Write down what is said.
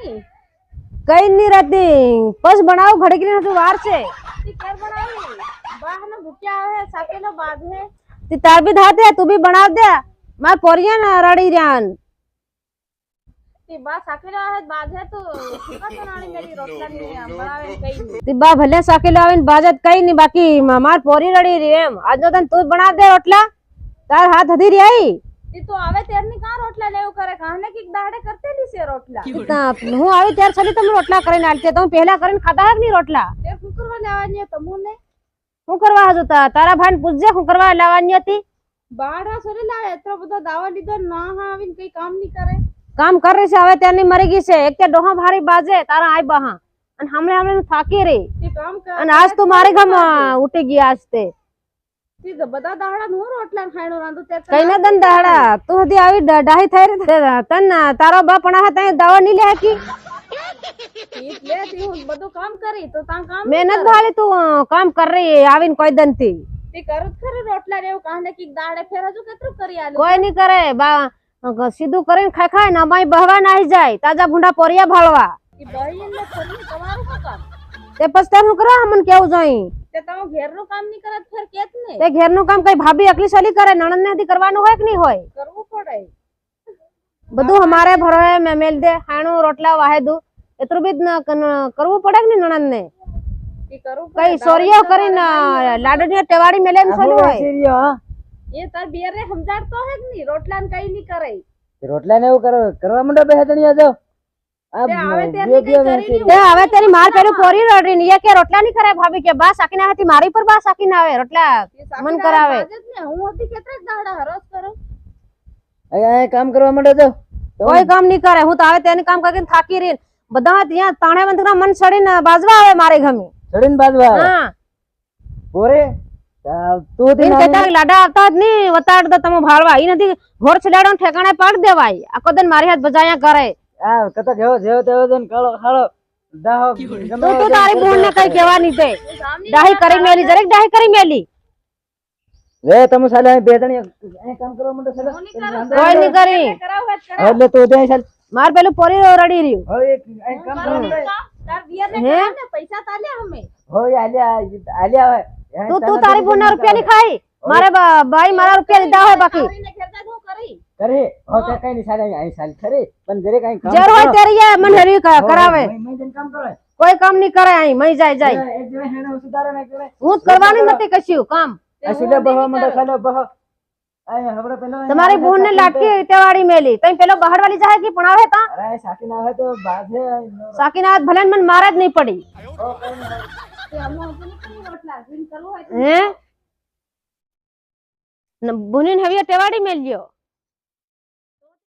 ની કઈ નહીં રહેતી બસ બનાવ ઘડીકરી હજુ વાર છે તી કેર બનાવી બાહ ને ભૂક્યા આવે સાકેલો બાંધે તે તાર બી થાતે તું બી બનાવ દે માર પોરિયા ને રડી રહ્યાન તી બા સાકેલો આવે બાંધે તો સુકા તો નાળી મેરી રોટલા ની બનાવે કઈ ની તે બા ભલે સાકેલો આવીને બાજત કઈ નહીં બાકી મ- માર પોરી રડી રહી એમ આજનો તને તું જ બનાવ દે રોટલા તાર હાથ રહી તી તો આવે તેરની કા રોટલા લેવું કરે? કાહને કીક દાડે કરતેલી છે રોટલા. તા- હું આવી ત્યાર છડી તમે રોટલા કરીને આલતી તમે પહેલા કરીને ખાતા હક નહીં રોટલા? તે શું કરવા લેવાની તમુને? શું કરવા હજુ તા? તારા ભાઈ પૂછજે શું કરવા લાવવાની હતી? બાડા સોરી લાવે એટલો બધો દાવા લીધો ના હા આવીને કઈ કામ નહીં કરે. કામ કરે છે હવે ત્યારની મરી ગઈ છે. એક તે ડોહા ભારી બાજે તારા આઈ બહા. અને હમણે હમણે થાકી રહી. કામ કર. અને આજ તો મારે ગમ ઉઠી ગઈ આજ તે. તી તો બધા દાડા નું રોટલા ખાણો રાંધું તે કઈ ના દન દાડા? તું હજી આવી ડાહી થઈ છે. તન તારો બાપ પણ હા તઈ દવા નહીં લે હકી? તી લે તી હું બધું કામ કરી તો તાં કામ મહેનત ભાળી તું કામ કર રહી આવીને કોઈ દનથી. તી કરું ખરી રોટલા રેવું દાડે કેટલું કરી આલું? કોઈ નહીં કરે. બા સીધું કરીને ખાય ખાય ને અમાય બહવા નાઈ જાય. તાજા ભૂંડા પોરિયા ભાળવા. ઈ બહી એટલે તમારું કામ? તે કેવું જોઈ તે તમે ઘેરનું કામ નહીં કરે તો ફેર કેત ને તે ઘેરનું કામ કઈ ભાભી અકલી સલી કરે? નણંદ ને કરવાનું હોય કે નહીં હોય? કરવું પડે. બધું અમારે ભરોએ મેં મેલ દે હાણું રોટલા વાહેદું એટલું બી કરવું પડે કે નહીં નણંદ ને ઈ કરવું કઈ સોરિયો કરીને લાડુની ટેવાડી મેલે એમ સલું હોય? એ તાર બેરે સમજાડતો હે કે નહીં? રોટલા ને કઈ નહીં કરે. રોટલા ને એવું કરો કરવા માંડો બે હતણીયા જો. હવે તેની માર પેલું પોરી રડી ને કે રોટલા નહીં કરે ભાભી કે બા સાકીને હતી મારી પર બા સાકીને આવે રોટલા મન કરાવે. ને હું હતી કેટલાક દાડા હરોજ કરું. અહીંયા કામ કરવા માંડો જો કોઈ કામ નહીં કરે. હું તો આવે તેની કામ કરીને થાકી રહી બધા ત્યાં તાણે બંધના મન સડીને બાજવા આવે મારે ગમે ચડીને બાજવા. હા. પોરે? તું હતી એમ નાની? કહેતા કે લાડા આવતા જ નહીં વતાડ દો તમે ભાળવા. ઈ નથી ઘોર છડાડો ઠેકાણે પાડી દેવાય. આ કદન મારી હાથ બજાયા કરે. આ કતો જેવો જેવો તેવો જઈને કાળો ખાળો દાહો તું તું તારી બહેન ને કઈ કહેવાની છે. ડાહી કરી મેલી જરેક ડાહી કરી મેલી. રે તમે સાલે બે જણી અહીં કામ કરવા માંડો સાલે કોઈ નહીં. કરી? એટલે તું ત્યાં સાલે માર પેલું પોરી રડી રહ્યું. હવે એક કામ કરો તાર બિયર ને? ને? પૈસા તાલે અમે. હો આલ્યા આલ્યા તું તું તારી બહેન રૂપિયા ની ખાઈ. મારે ભાઈ મારા રૂપિયા લીધા હોય બાકી. કરી કરે હવે કઈ નહીં સાલે અહીં સાલ ખરી પણ જરીક અહીં કામ જર હોય કરો. ત્યારે યાર મને હરી ક- કરાવે મય- મય જઈને કામ કરો કોઈ કામ નહીં કરે અહીં મઈ જાય જાય એક જણે હેણે સુધારે ને એક જણે હું જ કરવાની નથી કશું કામ આ સુલે બહવા માંડો સાલે બહો અહીં હવે પેલો તમારી બહેન ને લાટકી ટેવાડી મેલી તઈ પેલો બહાર વાળી જાય કે પણ આવે તા અરે સાકી ના આવે તો બાધે સાકીના હાથ ભલે ને મને મારે જ નહીં પડી તે અમે આપણે નહીં રોટલા જીન કરવું હોય તો હે બુની હવે ટેવાડી મેલ્યો